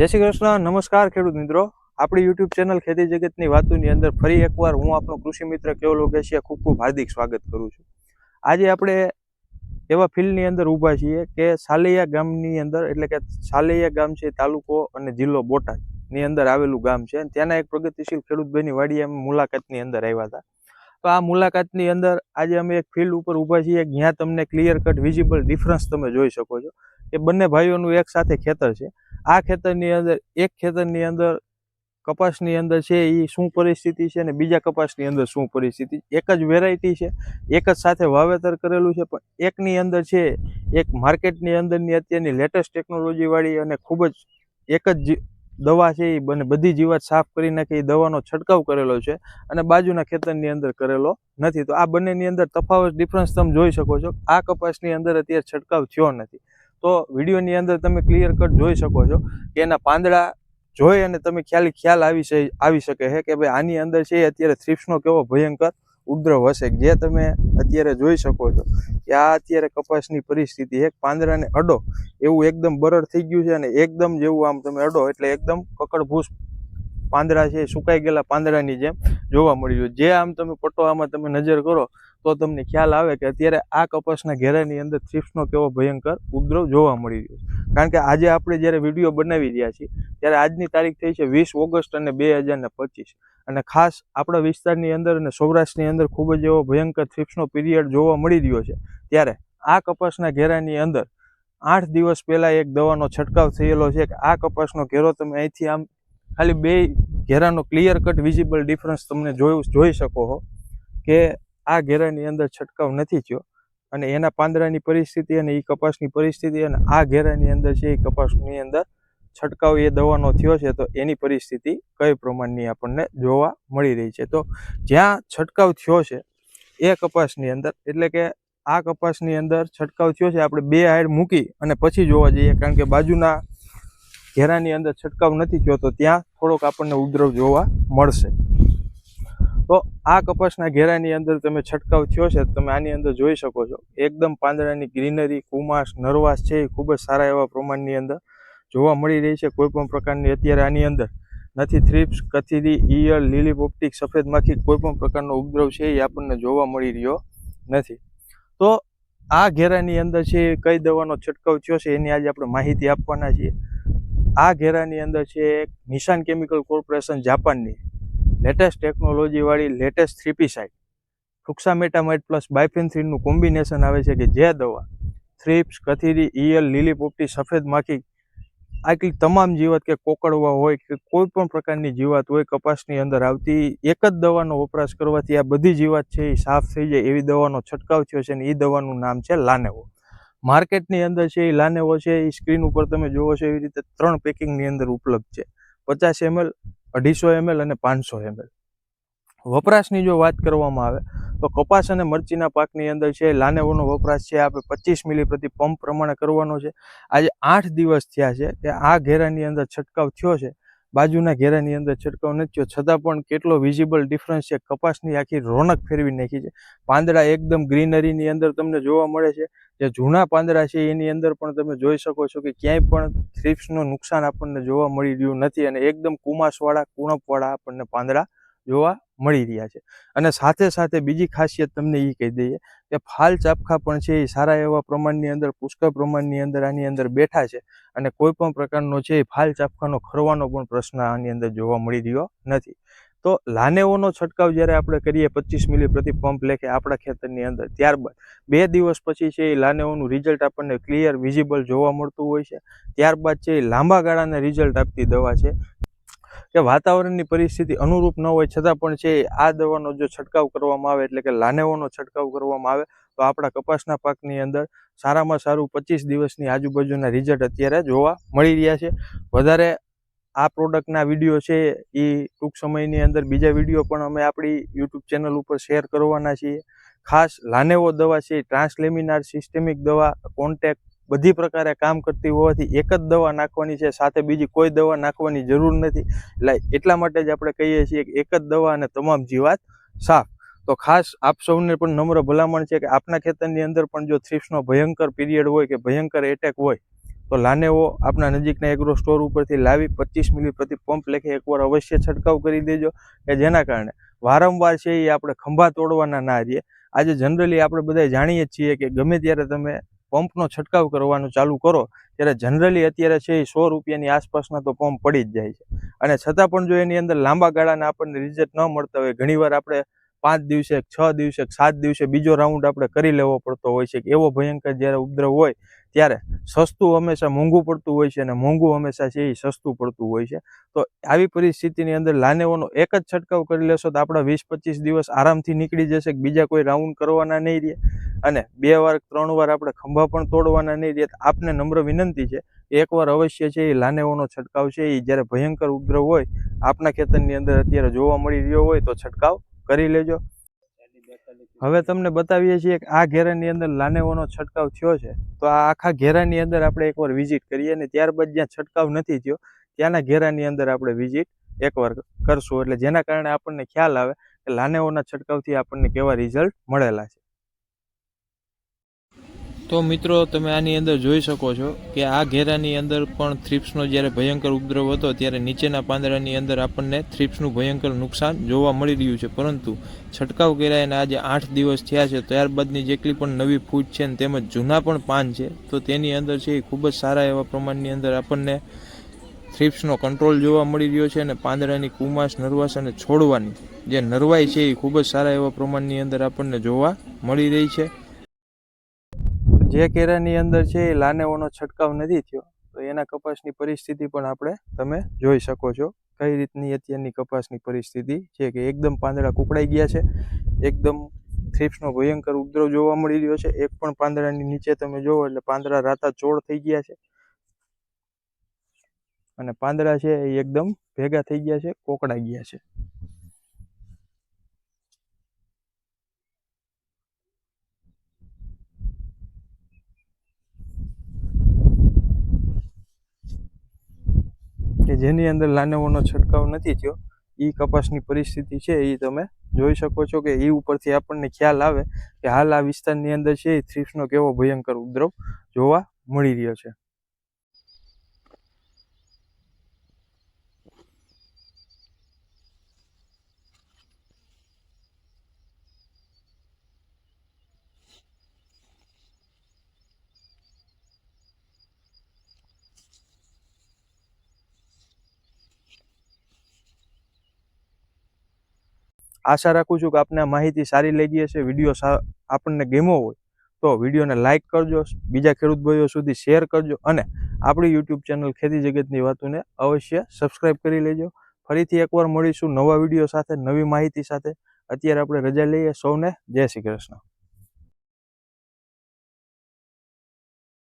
જય શ્રી કૃષ્ણ, નમસ્કાર ખેડૂત મિત્રો. આપણી યુટ્યુબ ચેનલ ખેતી જગતની વાતોની અંદર ફરી એકવાર હું આપણો કૃષિ મિત્ર કેવલ ઓગેશિયા ખૂબ ખૂબ હાર્દિક સ્વાગત કરું છું. આજે આપણે એવા ફિલ્ડની અંદર ઊભા છીએ કે સાલૈયા ગામની અંદર, એટલે કે સાલૈયા ગામ છે તાલુકો અને જિલ્લો બોટાદની અંદર આવેલું ગામ છે. અને ત્યાંના એક પ્રગતિશીલ ખેડૂતભાઈની વાડીએ અમે મુલાકાતની અંદર આવ્યા હતા. તો આ મુલાકાતની અંદર આજે અમે એક ફિલ્ડ ઉપર ઊભા છીએ, જ્યાં તમને ક્લિયર કટ વિઝિબલ ડિફરન્સ તમે જોઈ શકો છો કે બંને ભાઈઓનું એક સાથે ખેતર છે. આ ખેતરની અંદર, એક ખેતરની અંદર કપાસની અંદર છે એ શું પરિસ્થિતિ છે અને બીજા કપાસની અંદર શું પરિસ્થિતિ? એક જ વેરાયટી છે, એક જ સાથે વાવેતર કરેલું છે, પણ એકની અંદર છે, એક માર્કેટની અંદરની અત્યારની લેટેસ્ટ ટેકનોલોજીવાળી અને ખૂબ જ એક જ દવા છે એ બને બધી જીવાત સાફ કરી નાખે એ દવાનો છંટકાવ કરેલો છે અને બાજુના ખેતરની અંદર કરેલો નથી. તો આ બંનેની અંદર તફાવત ડિફરન્સ તમે જોઈ શકો છો. આ કપાસની અંદર અત્યારે છંટકાવ થયો નથી. તો વિડીયોની અંદર તમે ક્લિયર કટ જોઈ શકો છો કે એના પાંદડા જોઈ અને તમે ખ્યાલ ખ્યાલ આવી છે આવી શકે છે કે ભાઈ આની અંદર છે અત્યારે થ્રીપ્સનો કેવો ભયંકર ઉપદ્રવ હશે. જે તમે અત્યારે જોઈ શકો છો કે આ અત્યારે કપાસની પરિસ્થિતિ એક પાંદડાને અડો એવું એકદમ બરડ થઈ ગયું છે અને એકદમ જેવું આમ તમે અડો એટલે એકદમ કકડભૂસ પાંદડા છે સુકાઈ ગયેલા પાંદડાની જેમ જોવા મળી રહ્યું જે આમ તમે પટ્ટો આમાં તમે નજર કરો તો તમને ખ્યાલ આવે કે અત્યારે આ કપાસના ઘેરાની અંદર થ્રિપ્સનો કેવો ભયંકર ઉપદ્રવ જોવા મળી રહ્યો છે. કારણ કે આજે આપણે જ્યારે વીડિયો બનાવી રહ્યા છીએ, ત્યારે આજની તારીખ થઈ છે વીસ ઓગસ્ટ અને બે હજાર ને પચીસ. અને ખાસ આપણા વિસ્તારની અંદર અને સૌરાષ્ટ્રની અંદર ખૂબ જ એવો ભયંકર થ્રિપ્સનો પીરિયડ જોવા મળી રહ્યો છે. ત્યારે આ કપાસના ઘેરાની અંદર આઠ દિવસ પહેલાં એક દવાનો છંટકાવ થયેલો છે કે આ કપાસનો ઘેરો તમે અહીંથી આમ ખાલી બે ઘેરાનો ક્લિયર કટ વિઝિબલ ડિફરન્સ તમને જોયું, જોઈ શકો હો કે આ ઘેરાની અંદર છંટકાવ નથી થયો. અને એના પાંદડાની પરિસ્થિતિ અને એ કપાસની પરિસ્થિતિ અને આ ઘેરાની અંદર છે એ કપાસની અંદર છંટકાવ એ દવાનો થયો છે, તો એની પરિસ્થિતિ કઈ પ્રમાણની આપણને જોવા મળી રહી છે. તો જ્યાં છંટકાવ થયો છે એ કપાસની અંદર, એટલે કે આ કપાસની અંદર છંટકાવ થયો છે, આપણે બે હાઈડ મૂકી અને પછી જોવા જઈએ, કારણ કે બાજુના ઘેરાની અંદર છંટકાવ નથી થયો, તો ત્યાં થોડોક આપણને ઉપદ્રવ જોવા મળશે. તો આ કપાસના ઘેરાની અંદર તમે છંટકાવ થયો છે તમે આની અંદર જોઈ શકો છો. એકદમ પાંદડાની ગ્રીનરી, કુમાસ, નરવાસ છે એ ખૂબ જ સારા એવા પ્રમાણની અંદર જોવા મળી રહી છે. કોઈપણ પ્રકારની અત્યારે આની અંદર નથી. થ્રીપ્સ, કથીરી, ઈયળ, લીલી પોપટી સફેદ માખી કોઈપણ પ્રકારનો ઉપદ્રવ છે એ આપણને જોવા મળી રહ્યો નથી. તો આ ઘેરાની અંદર છે કઈ દવાનો છંટકાવ થયો છે એની આજે આપણે માહિતી આપવાના છીએ. આ ઘેરાની અંદર છે નિશાન કેમિકલ કોર્પોરેશન જાપાનની લેટેસ્ટ ટેકનોલોજીવાળી લેટેસ્ટ થ્રીપીસાઇડ ફ્રુક્સામેટામાઇડ પ્લસ બાયફેન્થ્રીનનું કોમ્બિનેશન આવે છે કે જે દવા થ્રીપ્સ કથીરી, ઈયળ, લીલી પોપટી, સફેદ માખી, આટલી તમામ જીવાત કે કોકડવા હોય કે કોઈ પણ પ્રકારની જીવાત હોય, કપાસની અંદર આવતી એક જ દવાનો વપરાશ કરવાથી આ બધી જીવાત છે એ સાફ થઈ જાય એવી દવાનો છંટકાવ થયો છે અને એ દવાનું નામ છે લાનેવો. માર્કેટની અંદર છે એ લાનેવો છે એ સ્ક્રીન ઉપર તમે જોવો છો એવી રીતે ત્રણ પેકિંગની અંદર ઉપલબ્ધ છે. પચાસ એમએલ અઢીસો એમએલ અને પાંચસો એમએલ વપરાશની જો વાત કરવામાં આવે, તો કપાસ અને મરચીના પાકની અંદર છે, લાનેવોનો વપરાશ છે, આપણે પચીસ મિલી પ્રતિ પંપ પ્રમાણે કરવાનો છે. આજે આઠ દિવસ થયા છે કે આ ઘેરાની અંદર છંટકાવ થયો છે. બાજુના ઘેરાની અંદર છંટકાવ નથી થયો. છતાં પણ કેટલો વિઝિબલ ડિફરન્સ છે. કપાસની આખી રોનક ફેરવી નાખી છે. પાંદડા એકદમ ગ્રીનરીની અંદર તમને જોવા મળે છે. જે જૂના પાંદડા છે, એની અંદર પણ તમે જોઈ શકો છો કે ક્યાંય પણ થ્રિપ્સનું નુકસાન આપણને જોવા મળી રહ્યું નથી અને એકદમ કુમાસવાળા, કુણપવાળા આપણને પાંદડા જોવા મળી રહ્યા છે. અને સાથે સાથે બીજી ખાસિયત તમને એ કહી દઈએ કે ફાલ ચાપખા પણ છે એ સારા એવા પ્રમાણની અંદર, પુષ્કળ પ્રમાણની અંદર આની અંદર બેઠા છે. અને કોઈ પણ પ્રકારનો છે એ ફાલ ચાપખાનો ખરવાનો પણ પ્રશ્ન આની અંદર જોવા મળી રહ્યો નથી. તો લાનેવોનો છંટકાવ જ્યારે આપણે કરીએ પચીસ મિલી પ્રતિ પંપ લેખે આપણા ખેતરની અંદર, ત્યારબાદ બે દિવસ પછી છે એ લાનેઓનું રિઝલ્ટ આપણને ક્લિયર વિઝિબલ જોવા મળતું હોય છે. ત્યારબાદ છે એ લાંબા ગાળાના રિઝલ્ટ આપતી દવા છે. કે વાતાવરણની પરિસ્થિતિ અનુરૂપ ન હોય, છતાં પણ છે, આ દવાનો જો છંટકાવ કરવામાં આવે, એટલે કે લાનેવોનો છંટકાવ કરવામાં આવે, તો આપણા કપાસના પાકની અંદર સારામાં સારું પચીસ દિવસની આજુબાજુના રિઝલ્ટ અત્યારે જોવા મળી રહ્યા છે. વધારે આ પ્રોડક્ટના વીડિયો છે, એ ટૂંક સમયની અંદર બીજા વીડિયો પણ અમે આપણી યુટ્યુબ ચેનલ ઉપર શેર કરવાના છીએ. ખાસ લાનેવો દવા છે ટ્રાન્સલેમિનાર સિસ્ટેમિક દવા કોન્ટેક્ટ બધી પ્રકારે કામ કરતી હોવાથી એક જ દવા નાખવાની છે, સાથે બીજી કોઈ દવા નાખવાની જરૂર નથી. એટલે એટલા માટે જ આપણે કહીએ છીએ કે એક જ દવા અને તમામ જીવાત સાફ. તો ખાસ આપ સૌને પણ નમ્ર ભલામણ છે કે આપના ખેતરની અંદર પણ જો થ્રીપ્સનો ભયંકર પીરિયડ હોય કે ભયંકર એટેક હોય, તો લાનેવો આપણા નજીકના એગ્રો સ્ટોર ઉપરથી લાવી પચીસ મિલી પ્રતિ પંપ લેખે એકવાર અવશ્ય છંટકાવ કરી દેજો, કે જેના કારણે વારંવાર છે એ આપણે ખંભા તોડવાના ના રહીએ. આજે જનરલી આપણે બધા જાણીએ છીએ કે ગમે ત્યારે તમે પંપનો છંટકાવ કરવાનું ચાલુ કરો, ત્યારે જનરલી અત્યારે છે એ સો રૂપિયાની આસપાસના તો પંપ પડી જ જાય છે. અને છતાં પણ જો એની અંદર લાંબા ગાળાના આપણને રિઝલ્ટ ન મળતા હોય, ઘણીવાર આપણે પાંચ દિવસે, છ દિવસે, સાત દિવસે બીજો રાઉન્ડ આપણે કરી લેવો પડતો હોય છે, કે એવો ભયંકર જ્યારે ઉપદ્રવ હોય, ત્યારે સસ્તું હંમેશા મોંઘું પડતું હોય છે અને મોંઘું હંમેશા છે એ સસ્તું પડતું હોય છે. તો આવી પરિસ્થિતિની અંદર લાનેવોનો એક જ છંટકાવ કરી લેશો તો આપણા વીસ પચીસ દિવસ આરામથી નીકળી જશે, કે બીજા કોઈ રાઉન્ડ કરવાના નહીં રહે. અને બે વાર, ત્રણ વાર આપણે ખંભા પણ તોડવાના નહીં રહે આપને નમ્ર વિનંતી છે એકવાર અવશ્ય છે, એ લાનેવોનો છંટકાવ છે, એ જ્યારે ભયંકર ઉપદ્રવ હોય, આપના ખેતરની અંદર અત્યારે જોવા મળી રહ્યો હોય તો છંટકાવ કરી લેજો. હવે તમને બતાવીએ છીએ કે આ ઘેરાની અંદર લાનેવોનો છંટકાવ થયો છે, તો આ આખા ઘેરાની અંદર આપણે એકવાર વિઝિટ કરીએ અને ત્યારબાદ જ્યાં છંટકાવ નથી થયો, ત્યાંના ઘેરાની અંદર આપણે વિઝિટ એકવાર કરશું. એટલે જેના કારણે આપણને ખ્યાલ આવે કે લાનેઓના છંટકાવથી આપણને કેવા રિઝલ્ટ મળેલા છે. તો મિત્રો, તમે આની અંદર જોઈ શકો છો કે આ ઘેરાની અંદર પણ થ્રિપ્સનો જ્યારે ભયંકર ઉપદ્રવ હતો, ત્યારે નીચેના પાંદડાની અંદર આપણને થ્રિપ્સનું ભયંકર નુકસાન જોવા મળી રહ્યું છે. પરંતુ છંટકાવ કર્યા આજે આઠ દિવસ થયા છે, ત્યારબાદની જેટલી પણ નવી ફૂટ છે ને તેમજ જૂના પણ પાન છે, તો તેની અંદર છે એ ખૂબ જ સારા એવા પ્રમાણની અંદર આપણને થ્રિપ્સનો કંટ્રોલ જોવા મળી રહ્યો છે અને પાંદડાની કુમાશ, નરવાસ અને છોડવાની જે નરવાઈ છે એ ખૂબ જ સારા એવા પ્રમાણની અંદર આપણને જોવા મળી રહી છે. જે કેરાની અંદર છે એ લાનેઓનો છંટકાવ નથી થયો, તો એના કપાસની પરિસ્થિતિ પણ આપણે તમે જોઈ શકો છો. કઈ રીતની અત્યારની કપાસની પરિસ્થિતિ છે કે એકદમ પાંદડા કુકડાઈ ગયા છે, એકદમ થ્રિપ્સનો ભયંકર ઉપદ્રવ જોવા મળી રહ્યો છે, એક પણ પાંદડાની નીચે તમે જોવો એટલે પાંદડા રાતા ચોળ થઈ ગયા છે. અને પાંદડા છે એ એકદમ ભેગા થઈ ગયા છે કોકડા ગયા છે. જેની અંદર લાનેવોનો છંટકાવ નથી થયો એ કપાસની પરિસ્થિતિ છે એ તમે જોઈ શકો છો કે એ ઉપરથી આપણને ખ્યાલ આવે કે હાલ આ વિસ્તારની અંદર છે એ થ્રીપ્સનો કેવો ભયંકર ઉપદ્રવ જોવા મળી રહ્યો છે. આશા રાખું છું કે આપને માહિતી સારી લાગી હશે, વીડિયો આપણને ગમ્યો હોય તો વિડીયોને લાઇક કરજો, બીજા ખેડૂત ભાઈઓ સુધી શેર કરજો અને આપણી યુટ્યુબ ચેનલ ખેતી જગતની વાતોને અવશ્ય સબસ્ક્રાઇબ કરી લેજો. ફરીથી એકવાર મળીશું નવા વીડિયો સાથે, નવી માહિતી સાથે. અત્યારે આપણે રજા લઈએ સૌને, જય શ્રી કૃષ્ણ.